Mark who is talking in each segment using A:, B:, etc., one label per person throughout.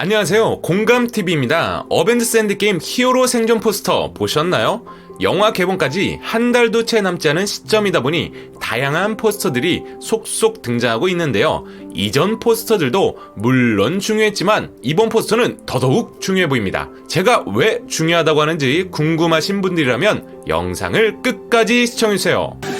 A: 안녕하세요. 공감TV입니다. 어벤져스 엔드게임 히어로 생존 포스터 보셨나요? 영화 개봉까지 한 달도 채 남지 않은 시점이다 보니 다양한 포스터들이 속속 등장하고 있는데요. 이전 포스터들도 물론 중요했지만 이번 포스터는 더더욱 중요해 보입니다. 제가 왜 중요하다고 하는지 궁금하신 분들이라면 영상을 끝까지 시청해주세요.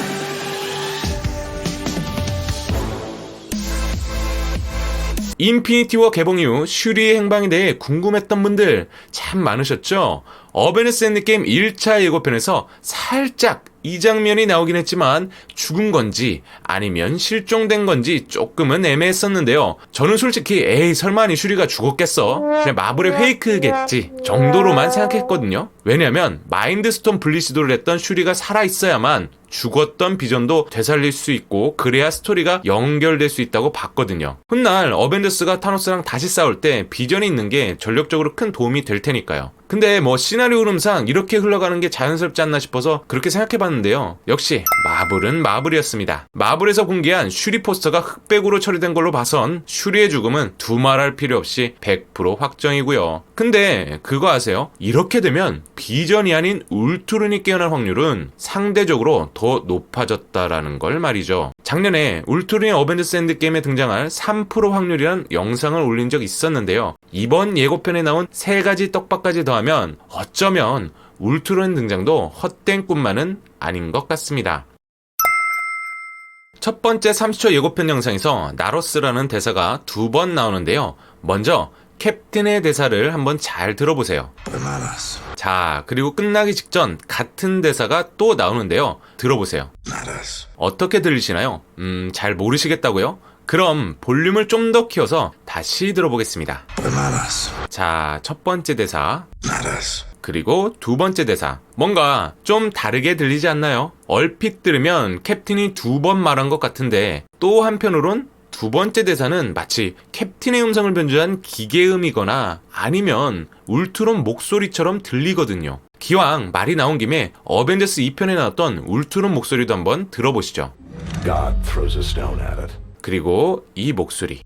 A: 인피니티 워 개봉 이후 슈리의 행방에 대해 궁금했던 분들 참 많으셨죠? 어벤져스 엔드게임 1차 예고편에서 살짝 이 장면이 나오긴 했지만 죽은 건지 아니면 실종된 건지 조금은 애매했었는데요. 저는 솔직히 에이 설마 니 슈리가 죽었겠어? 그냥 마블의 페이크겠지 정도로만 생각했거든요. 왜냐면 마인드스톤 분리 시도를 했던 슈리가 살아있어야만 죽었던 비전도 되살릴 수 있고 그래야 스토리가 연결될 수 있다고 봤거든요. 훗날 어벤져스가 타노스랑 다시 싸울 때 비전이 있는 게 전력적으로 큰 도움이 될 테니까요. 근데 뭐 시나리오 흐름상 이렇게 흘러가는 게 자연스럽지 않나 싶어서 그렇게 생각해봤는데요. 역시 마블은 마블이었습니다. 마블에서 공개한 슈리 포스터가 흑백으로 처리된 걸로 봐선 슈리의 죽음은 두말할 필요 없이 100% 확정이고요. 근데 그거 아세요? 이렇게 되면 비전이 아닌 울트론이 깨어날 확률은 상대적으로 더 높아졌다라는 걸 말이죠. 작년에 울트론이 어벤져스 엔드게임에 등장할 3% 확률이란 영상을 올린 적 있었는데요. 이번 예고편에 나온 세 가지 떡밥까지 더 하면 어쩌면 울트론 등장도 헛된 꿈만은 아닌 것 같습니다. 첫 번째 30초 예고편 영상에서 나로스라는 대사가 두 번 나오는데요. 먼저 캡틴의 대사를 한번 잘 들어보세요. 자, 그리고 끝나기 직전 같은 대사가 또 나오는데요. 들어보세요. 어떻게 들리시나요? 음, 잘 모르시겠다고요? 그럼 볼륨을 좀 더 키워서 다시 들어보겠습니다. 자, 첫 번째 대사. 그리고 두 번째 대사. 뭔가 좀 다르게 들리지 않나요? 얼핏 들으면 캡틴이 두 번 말한 것 같은데 또 한편으론 두 번째 대사는 마치 캡틴의 음성을 변주한 기계음이거나 아니면 울트론 목소리처럼 들리거든요. 기왕 말이 나온 김에 어벤져스 2편에 나왔던 울트론 목소리도 한번 들어보시죠.
B: God throws a stone at it.
A: 그리고 이 목소리.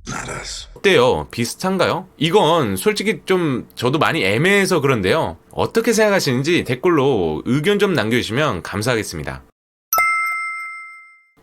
A: 어때요? 비슷한가요? 이건 솔직히 좀 저도 많이 애매해서 그런데요. 어떻게 생각하시는지 댓글로 의견 좀 남겨주시면 감사하겠습니다.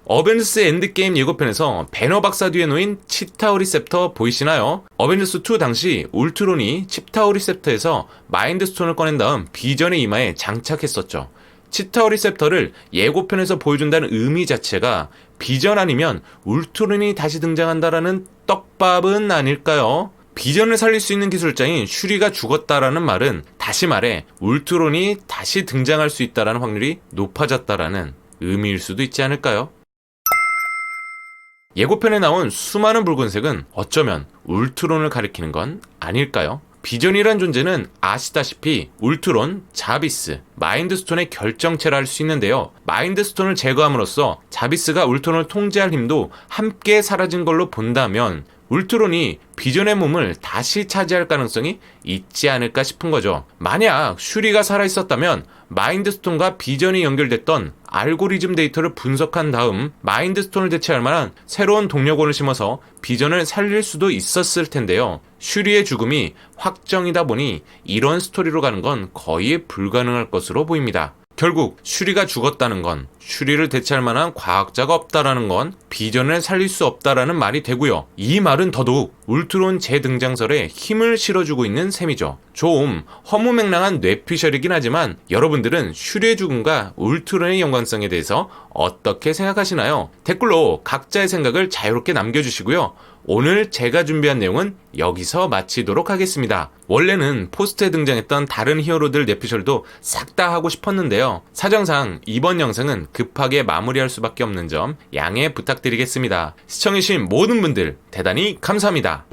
A: 어벤져스 엔드게임 예고편에서 배너 박사 뒤에 놓인 치타우 리셉터 보이시나요? 어벤져스 2 당시 울트론이 치타우 리셉터에서 마인드 스톤을 꺼낸 다음 비전의 이마에 장착했었죠. 치타우 리셉터를 예고편에서 보여준다는 의미 자체가 비전 아니면 울트론이 다시 등장한다라는 떡밥은 아닐까요? 비전을 살릴 수 있는 기술자인 슈리가 죽었다라는 말은 다시 말해 울트론이 다시 등장할 수 있다라는 확률이 높아졌다라는 의미일 수도 있지 않을까요? 예고편에 나온 수많은 붉은색은 어쩌면 울트론을 가리키는 건 아닐까요? 비전이란 존재는 아시다시피 울트론, 자비스, 마인드스톤의 결정체라 할 수 있는데요. 마인드스톤을 제거함으로써 자비스가 울트론을 통제할 힘도 함께 사라진 걸로 본다면 울트론이 비전의 몸을 다시 차지할 가능성이 있지 않을까 싶은 거죠. 만약 슈리가 살아있었다면 마인드스톤과 비전이 연결됐던 알고리즘 데이터를 분석한 다음 마인드스톤을 대체할 만한 새로운 동력원을 심어서 비전을 살릴 수도 있었을 텐데요. 슈리의 죽음이 확정이다 보니 이런 스토리로 가는 건 거의 불가능할 것으로 보입니다. 결국 슈리가 죽었다는 건 슈리를 대체할 만한 과학자가 없다라는 건 비전을 살릴 수 없다라는 말이 되고요. 이 말은 더더욱 울트론 재등장설에 힘을 실어주고 있는 셈이죠. 좀 허무맹랑한 뇌피셜이긴 하지만 여러분들은 슈리의 죽음과 울트론의 연관성에 대해서 어떻게 생각하시나요? 댓글로 각자의 생각을 자유롭게 남겨주시고요. 오늘 제가 준비한 내용은 여기서 마치도록 하겠습니다. 원래는 포스트에 등장했던 다른 히어로들 뇌피셜도 싹 다 하고 싶었는데요. 사정상 이번 영상은 급하게 마무리할 수밖에 없는 점 양해 부탁드리겠습니다. 시청해주신 모든 분들 대단히 감사합니다.